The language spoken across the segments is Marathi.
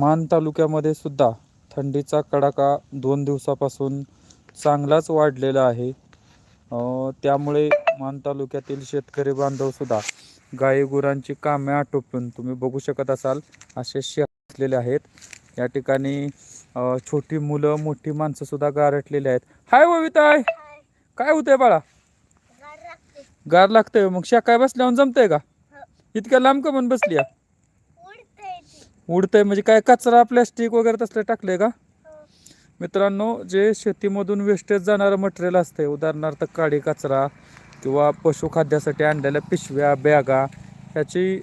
मान तालुक्यामध्ये सुद्धा थंडीचा कडाका दोन दिवसापासून चांगलाच वाढलेला आहे. त्यामुळे मान तालुक्यातील शेतकरी बांधव सुद्धा गाई गुरांची कामे आटोपून तुम्ही बघू शकत असाल असे शेत असलेले आहेत. या ठिकाणी छोटी मुलं मोठी माणसं सुद्धा गारटलेली आहेत. हाय वविताय काय होतंय बाळा? गार लागतंय. मग शेकाय बसल्यावर जमतंय का? इतक्या लांब का म्हणून बसली या? उडतंय म्हणजे काय कचरा प्लॅस्टिक वगैरे तसलं टाकलंय का? मित्रांनो जे शेतीमधून वेस्टेज जाणारं मटेरियल असतंय उदाहरणार्थ काळी कचरा किंवा पशुखाद्यासाठी आणलेल्या पिशव्या बॅगा ह्याची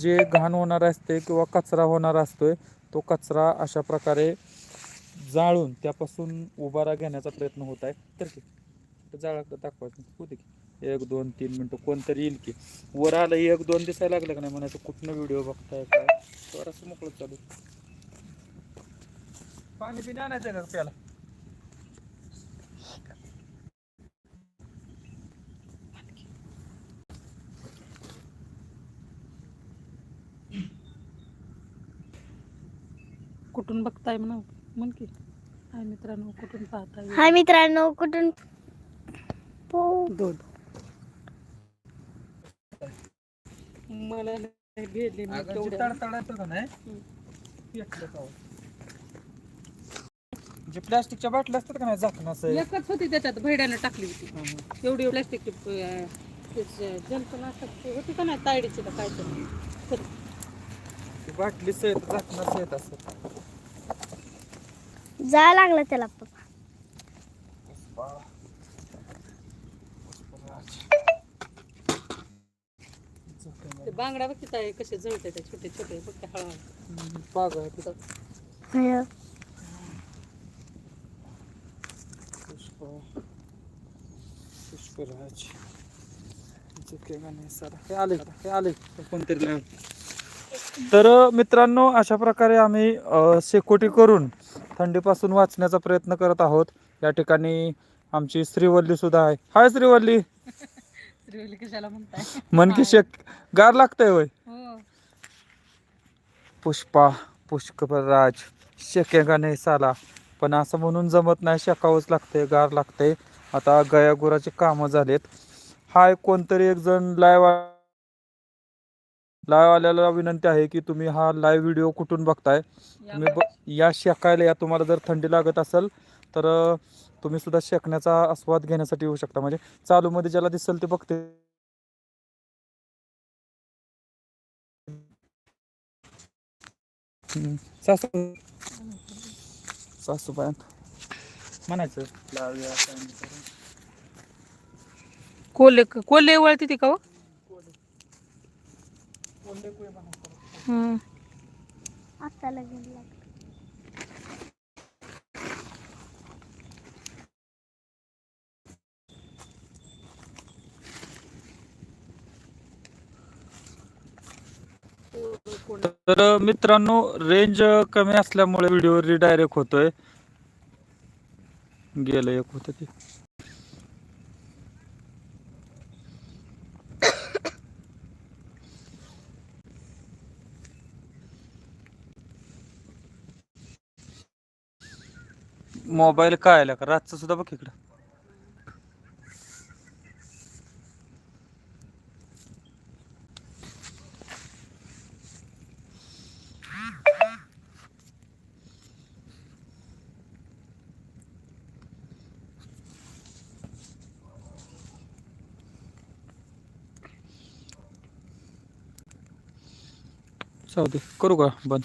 जे घाण होणार असते किंवा कचरा होणार असतोय तो कचरा अशा प्रकारे जाळून त्यापासून उभारा घेण्याचा प्रयत्न होत आहे. तर की जाळा दाखवायचं. होते की. एक दोन तीन मिनटं कोणतरी येईल की. वर आलं एक दोन दिसायला लागलं का नाही म्हणायचं कुठनं व्हिडिओ बघताय काय? तर असं मोकळं चालू. पाणी पिणे आणायचं का प्याला कुठून बघताय म्हणा म्हण की. हाय मित्रांनो कुठून पाहताय? हाय मित्रांनो कुठून? पो- दोन. मला नाही भेटले मी जे का हो? जे प्लास्टिकच्या बाटल्या असतात का नाही झाकणाचं एकच होती त्याच्यात भैड्यानं टाकली होती. एवढी प्लॅस्टिकची असतात ते होती का नाही तायडीची का काय तर बाटली सहित झाकणं सहित असत जायला लागलं त्याला पप्पा ते बांगडा बघ तिथं आहे कसे जळते ते छोटे छोटे बघ ते हळूहळू. पाग आहे तिथं. हं. पुष्प. पुष्पराज. झुकेगा नाही सारा. हे आले हे आले. कोणतरी नाही. तर अ, मित्रांनो अशा प्रकारे आम्ही अ, शेकोटी करून थंडीपासून वाचण्याचा प्रयत्न करत आहोत. या ठिकाणी आमची श्रीवल्ली सुद्धा आहे. हाय श्रीवल्ली. श्रीवली कशाला म्हणताय? मन की शेक. गार लागतंय होय. हो. पुष्पा पुष्कराज शेकेगा नाही साला पण असं म्हणून जमत नाही शेकावंच लागतंय गार लागतंय. आता गया गुराची कामं झालेत. हाय कोणतरी एक जण लाईव्ह लाईव्ह आल्याला विनंती आहे की तुम्ही हा लाईव्ह व्हिडिओ कुठून बघताय? तुम्ही ब या शेकायला या तुम्हाला जर थंडी लागत असेल तर तुम्ही सुद्धा शेकण्याचा आस्वाद घेण्यासाठी येऊ शकता. म्हणजे चालूमध्ये ज्याला दिसेल ते बघते. सासू. म्हणायचं लावूया काय नाही कोल्हे कोल्हे वळती ती का हो? आता. तर मित्रांनो रेंज कमी असल्यामुळे व्हिडिओ रिडायरेक्ट होतोय. गेलं एक होतं ते. मोबाईल काय आला का रातचं सुद्धा बघ इकडं. जाऊ दे करू का बंद?